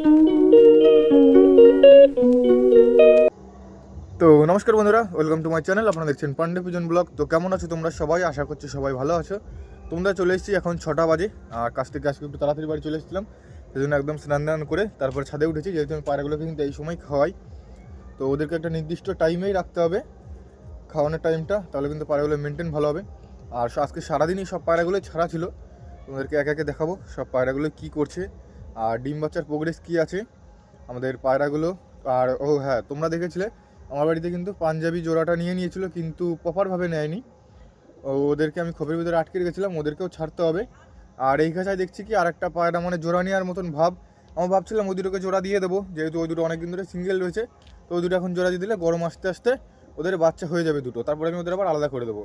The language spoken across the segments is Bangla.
তো নমস্কার বন্ধুরা ওয়েলকাম টু মাই চ্যানেল আপনারা দেখছেন পান্ডে পূজন ব্লগ তো কেমন আছো তোমরা সবাই? আশা করছি সবাই ভালো আছো। তোমরা চলে এসেছি এখন ছটা বাজে। আর কাছ থেকে আজকে একটু তাড়াতাড়ি বাড়ি চলে এসেছিলাম একদম স্নান দান করে তারপর ছাদে উঠেছি, যেহেতু আমি পায়রাগুলোকে কিন্তু এই সময় খাওয়াই। তো ওদেরকে একটা নির্দিষ্ট টাইমেই রাখতে হবে, খাওয়ানোর টাইমটা তাহলে কিন্তু পায়রাগুলো মেনটেন ভালো হবে। আর আজকে সারাদিনই সব পায়রাগুলো ছাড়া ছিল, তোমাদেরকে একে একে দেখাবো, সব পায়রাগুলো কী করছে আর ডিম বাচ্চার প্রোগ্রেস কী আছে? আমাদের পায়রাগুলো। আর, ও হ্যাঁ তোমরা দেখেছিলে, আমার বাড়িতে কিন্তু পাঞ্জাবি জোড়াটা নিয়ে নিয়েছিল, কিন্তু প্রপারভাবে নেয়নি। ওদেরকে আমি খোপের ভিতরে আটকে রেখেছিলাম, ওদেরকেও ছাড়তে হবে। আর এই খাঁচায় দেখছি কি আর একটা পায়রা মানে জোড়া নেওয়ার মতন ভাব। আমি ভাবছিলাম ওই দুটোকে জোড়া দিয়ে দেবো, যেহেতু ওই দুটো অনেকদিন ধরে সিঙ্গেল রয়েছে, তো ওই দুটো এখন জোড়া দিয়ে দিলে গরম আস্তে আস্তে ওদের বাচ্চা হয়ে যাবে দুটো। তারপরে আমি ওদের আবার আলাদা করে দেবো।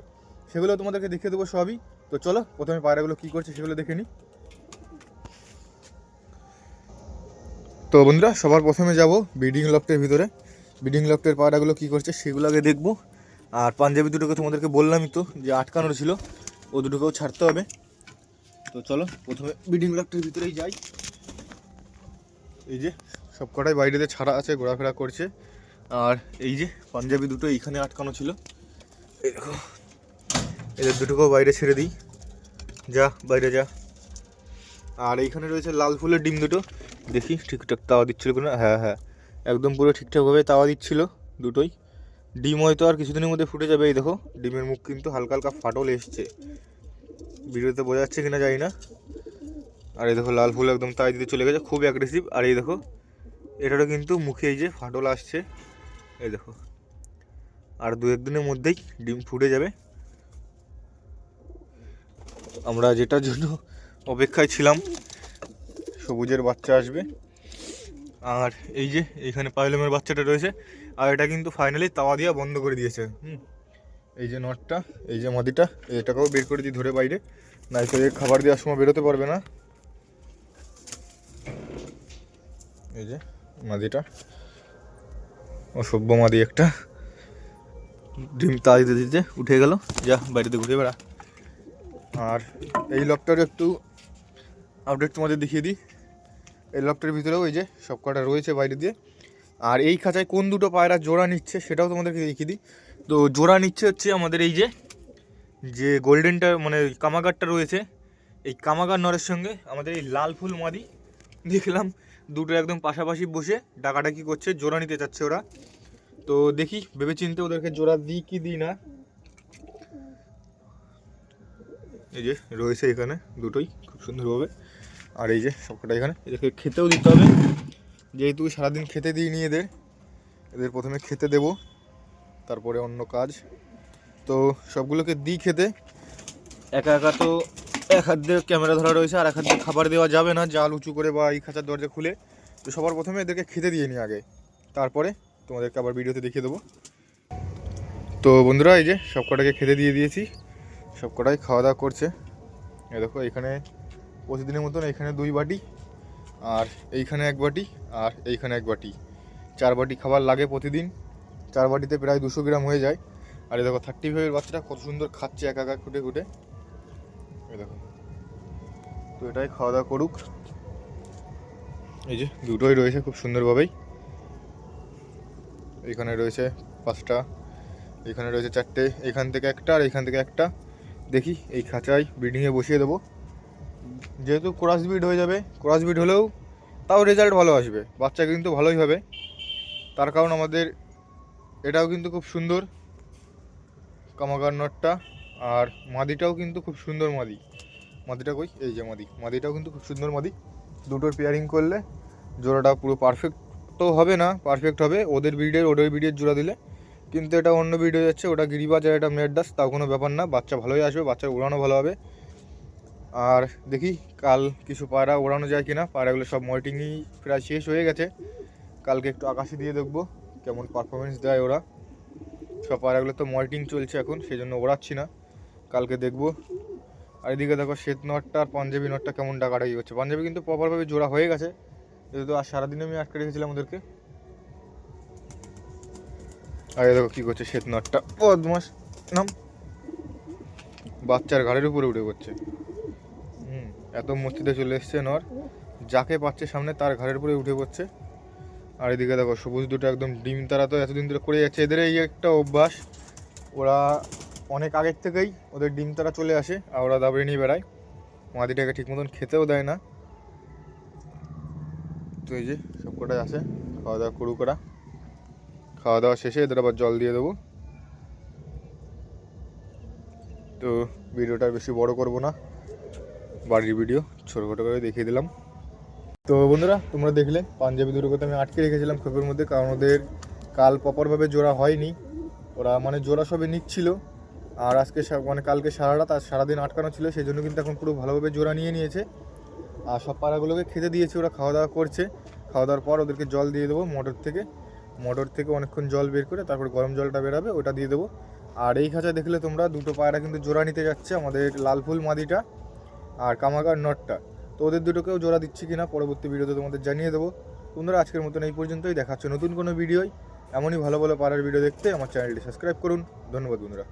সেগুলো তোমাদেরকে দেখিয়ে দেবো সবই। তো চলো, প্রথমে পায়রাগুলো কী করছে সেগুলো দেখে নিই। তো বন্ধুরা, সবার প্রথমে যাব ব্রিডিং লফটের ভিতরে। ব্রিডিং লফটের পায়রাগুলো কী করছে সেগুলো আগে দেখব। আর পাঞ্জাবি দুটোকে তোমাদেরকে বললামই তো, যে আটকানোর ছিল, ও দুটোকেও ছাড়তে হবে। তো চলো, প্রথমে ব্রিডিং লফটের ভিতরেই যাই। এই যে, সব কটাই বাইরেতে ছাড়া আছে, ঘোরাফেরা করছে। আর এই যে, পাঞ্জাবি দুটো এইখানে আটকানো ছিল। দেখো, এদের দুটোকেও বাইরে ছেড়ে দিই। যা, বাইরে যা। আর এইখানে রয়েছে লাল ফুলের ডিম দুটো। দেখি, ঠিকঠাক তাওয়া দিচ্ছিল কিনা? হ্যাঁ হ্যাঁ। একদম পুরো ঠিকঠাকভাবে তাওয়া দিচ্ছিল দুটোই। ডিম হয়তো আর কিছুদিনের মধ্যে ফুটে যাবে, এই দেখো। ডিমের মুখ কিন্তু হালকা হালকা ফাটল এসছে। ভিডিওতে বোঝা যাচ্ছে কিনা জানি না। আর এই দেখো, লাল ফুল একদম তাই দিতে চলে গেছে, খুব অ্যাগ্রেসিভ আর এই দেখো, এটারও কিন্তু মুখে এই যে ফাটল আসছে। এই দেখো। আর দু একদিনের মধ্যেই ডিম ফুটে যাবে। আমরা যেটার জন্য অপেক্ষায় ছিলাম সবুজের বাচ্চা আসবে। আর এই যে এইখানে পাইলমের বাচ্চাটা রয়েছে, আর এটা কিন্তু ফাইনালি তাওয়া দিয়া বন্ধ করে দিয়েছে। হুম। এই যে নটটা, এই যে মাদিটা, এটাকেও বের করে দিই ধরে বাইরে। নাই তো এর খাবার দেওয়ার সময় বেরোতে পারবে না। এই যে মাদিটা। অসভ্য মাদি একটা। ডিম তা দিতে দিতে উঠে গেল। যা, বাড়িতে ঘুরে বেড়া। আর এই লকটার একটু আপডেট তোমাদের দেখিয়ে দিই। এই লকটার ভিতরেও এই যে সব কটা রয়েছে বাইরে দিয়ে। আর এই খাঁচায় কোন দুটো পায়রা জোড়া নিচ্ছে সেটাও তোমাদেরকে দেখিয়ে দিই। তো জোড়া নিচ্ছে হচ্ছে আমাদের এই যে যে গোল্ডেনটা মানে কামাগারটা রয়েছে। এই কামাগার নরের সঙ্গে আমাদের এই লাল ফুল মাদি দেখলাম। দুটো একদম পাশাপাশি বসে ডাকাডাকি করছে, জোড়া নিতে চাচ্ছে ওরা। তো দেখি ভেবে চিনতে ওদেরকে জোড়া দিই কি দিই না। এই যে রয়েছে এখানে দুটোই, খুব সুন্দরভাবে। আর এই যে সবকটা এখানে। এদেরকে খেতেও দিতে হবে। যেহেতু সারাদিন খেতে দিই দিইনি এদের এদের প্রথমে খেতে দেব, তারপরে অন্য কাজ। তো সবগুলোকে দিই খেতে। একা একা তো এক হাত দিয়ে ক্যামেরা ধরা রয়েছে, আর এক হাত দিয়ে খাবার দেওয়া যাবে না, জাল উঁচু করে বা এই খাঁচার দরজা খুলে। তো সবার প্রথমে এদেরকে খেতে দিয়ে নিই আগে। তারপরে তোমাদেরকে আবার ভিডিওতে দেখিয়ে দেবো। তো বন্ধুরা, এই যে সব কটাকে খেতে দিয়ে দিয়েছি। সব কটাই খাওয়া দাওয়া করছে। এই দেখো, এখানে প্রতিদিনের মতন এখানে দুই বাটি, আর এইখানে এক বাটি, আর এইখানে এক বাটি। চার বাটি খাবার লাগে প্রতিদিন। চার বাটিতে প্রায় দুশো গ্রাম হয়ে যায়। আর এই দেখো থার্টি ফাইভের বাচ্চাটা কত সুন্দর খাচ্ছে এক একা খুঁটে খুঁটে। দেখো। তো এটাই খাওয়া দাওয়া করুক। এই যে, দুটোই রয়েছে খুব সুন্দরভাবেই। এখানে রয়েছে পাঁচটা, এখানে রয়েছে চারটে, এখান থেকে একটা, আর এখান থেকে একটা। দেখি, এই খাঁচায় ব্রিডিংয়ে বসিয়ে দেবো। যেহেতু ক্রস বিড হয়ে যাবে ক্রস বিড হলেও তাও রেজাল্ট ভালো আসবে। বাচ্চা কিন্তু ভালোই হবে। তার কারণ আমাদের এটাও কিন্তু খুব সুন্দর, কামাগার নটটা আর মাদিটাও কিন্তু খুব সুন্দর মাদি। মাদিটা কই? এই যে মাদি। মাদিটাও কিন্তু খুব সুন্দর মাদি। দুটোর পেয়ারিং করলে জোড়াটা পুরো পারফেক্ট তো হবে না পারফেক্ট হবে। ওদের ব্রিডের ওদের ব্রিডের জোড়া দিলে। কিন্তু এটা অন্য ব্রিড হয়ে যাচ্ছে, ওটা গিরিবাজ আর এটা মেডদাস তাও কোনো ব্যাপার না। বাচ্চা ভালোই আসবে, বাচ্চার উড়ানো ভালো হবে। আর দেখি কাল কিছু পায়রা ওড়ানো যায় কিনা, পায়রাগুলো সব মল্টিংই প্রায় শেষ হয়ে গেছে। কালকে একটু আকাশে দিয়ে দেখব কেমন পারফরমেন্স দেয় ওরা। সব পায়রাগুলো তো মল্টিং চলছে এখন সেই জন্য ওড়াচ্ছি না। কালকে দেখব। আর এদিকে দেখো শ্বেত নটটা আর পাঞ্জাবি নটটা কেমন ডাকাডাকি করছে। পাঞ্জাবি কিন্তু প্রপারভাবে জোড়া হয়ে গেছে, যেহেতু আর সারাদিন আমি আটকে রেখেছিলাম ওদেরকে। আর দেখো কী করছে শ্বেত নটটা। বদমাস, নাম। বাচ্চার ঘাড়ের উপরে উঠে হুম এত মস্তিতে চলে এসছে নর। যাকে পাচ্ছে সামনে তার ঘাড়ের উপরে উঠে পড়ছে। আর এদিকে দেখো, সবুজ দুটো একদম ডিম তারা তো এতদিন ধরে করে যাচ্ছে। এদের এই একটা অভ্যাস, ওরা অনেক আগের থেকেই ওদের ডিম তারা চলে আসে আর ওরা দাবড়ে নিয়ে বেড়ায়। মাদিটাকে ঠিক মতন খেতেও দেয় না। তো এই যে সব কটাই আসে খাওয়া দাওয়া করু করা খাওয়া দাওয়া শেষে এদের আবার জল দিয়ে দেবো। তো ভিডিওটা বেশি বড় করব না। বাড়ির ভিডিও ছোটোখাটো করে দেখিয়ে দিলাম। তো বন্ধুরা, তোমরা দেখলে, পাঞ্জাবি দুর্গতে আমি আটকে রেখেছিলাম খোপের মধ্যে, কারণ ওদের কাল প্রপারভাবে জোড়া হয়নি। ওরা মানে জোড়া সবে নিচ্ছিল, আর আজকে মানে কালকে সারা রাত আর সারাদিন আটকানো ছিল, সেই জন্য কিন্তু এখন পুরো ভালোভাবে জোড়া নিয়ে নিয়েছে। আর সব পাড়াগুলোকে খেতে দিয়েছে, ওরা খাওয়া দাওয়া করছে। খাওয়া দাওয়ার পর ওদেরকে জল দিয়ে দেবো মোটর থেকে। মোটর থেকে অনেকক্ষণ জল বের করে তারপর গরম জলটা বেরাবে, ওটা দিয়ে দেবো। আর এই খাঁচা দেখলে তোমরা, দুটো পায়রা কিন্তু জোড়া নিতে যাচ্ছে, আমাদের লাল ফুল মাদিটা। আর কামাগার নটটা। তো ওদের দুটোকেও জোড়া দিচ্ছি কিনা পরবর্তী ভিডিওতে তোমাদের জানিয়ে দেবো। তোমরা আজকের মতন এই পর্যন্তই। দেখাচ্ছে নতুন কোনো ভিডিওই এমনই ভালো ভালো পাড়ার ভিডিও দেখতে আমার চ্যানেলটি সাবস্ক্রাইব করুন। ধন্যবাদ বন্ধুরা।